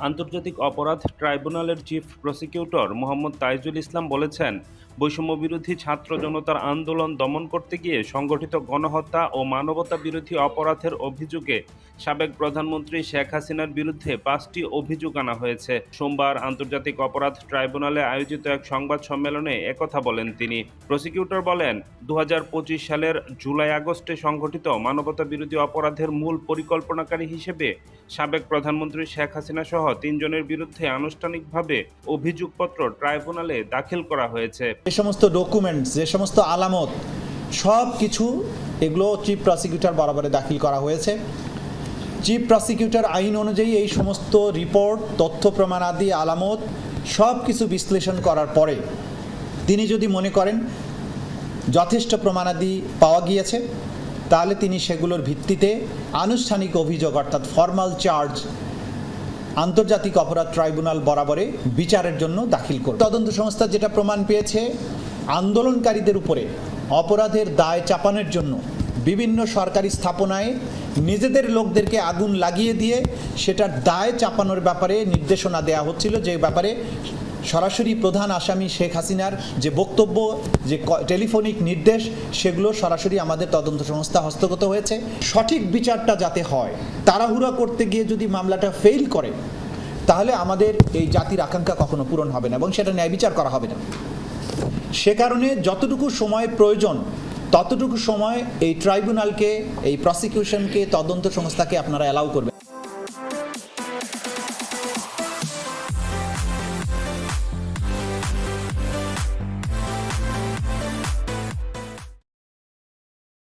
আন্তর্জাতিক অপরাধ ট্রাইব্যুনালের চিফ প্রসিকিউটর মোহাম্মদ তাইজুল ইসলাম বলেছেন বৈষম্য বিরোধী ছাত্র জনতার আন্দোলন দমন করতে গিয়ে সংগঠিত গণহত্যা ও মানবতা বিরোধী অপরাধের অভিযোগে সাবেক প্রধানমন্ত্রী শেখ হাসিনার বিরুদ্ধে পাঁচটি অভিযোগ আনা হয়েছে। সোমবার আন্তর্জাতিক অপরাধ ট্রাইব্যুনালে আয়োজিত এক সংবাদ সম্মেলনে একথা বলেন তিনি। প্রসিকিউটর বলেন দু হাজার পঁচিশ সালের জুলাই আগস্টে সংঘটিত মানবতা বিরোধী অপরাধের মূল পরিকল্পনাকারী হিসেবে সাবেক প্রধানমন্ত্রী শেখ হাসিনা সহ তিনজনের বিরুদ্ধে আনুষ্ঠানিকভাবে অভিযোগপত্র ট্রাইব্যুনালে দাখিল করা হয়েছে। যে সমস্ত ডকুমেন্টস যে সমস্ত আলামত, সব কিছু এগুলো চিফ প্রসিকিউটর বরাবরে দাখিল করা হয়েছে। চিফ প্রসিকিউটর আইন অনুযায়ী এই সমস্ত রিপোর্ট তথ্য, প্রমাণাদি, আলামত, সব কিছু বিশ্লেষণ করার পরে তিনি যদি মনে করেন যথেষ্ট প্রমাণাদি পাওয়া গিয়েছে, তাহলে তিনি সেগুলোর ভিত্তিতে আনুষ্ঠানিক অভিযোগ, অর্থাৎ ফর্মাল চার্জ আন্তর্জাতিক অপরাধ ট্রাইব্যুনাল বরাবরে বিচারের জন্য দাখিল করবে। তদন্ত সংস্থা যেটা প্রমাণ পেয়েছে, আন্দোলনকারীদের উপরে অপরাধের দায় চাপানোর জন্য বিভিন্ন সরকারি স্থাপনায় নিজেদের লোকদেরকে আগুন লাগিয়ে দিয়ে সেটার দায় চাপানোর ব্যাপারে নির্দেশনা দেয়া হচ্ছিল যে ব্যাপারে সরাসরি প্রধান আসামি শেখ হাসিনার যে বক্তব্য, যে টেলিফোনিক নির্দেশ, সেগুলো সরাসরি আমাদের তদন্ত সংস্থা হস্তগত হয়েছে। সঠিক বিচারটা যাতে হয়, তাড়াহুড়া করতে গিয়ে যদি মামলাটা ফেল করে, তাহলে আমাদের এই জাতির আকাঙ্ক্ষা কখনো পূরণ হবে না এবং সেটা ন্যায় বিচার করা হবে না। সে কারণে যতটুকু সময় প্রয়োজন, ততটুকু সময় এই ট্রাইব্যুনালকে, এই প্রসিকিউশনকে তদন্ত সংস্থাকে আপনারা অ্যালাউ করবেন।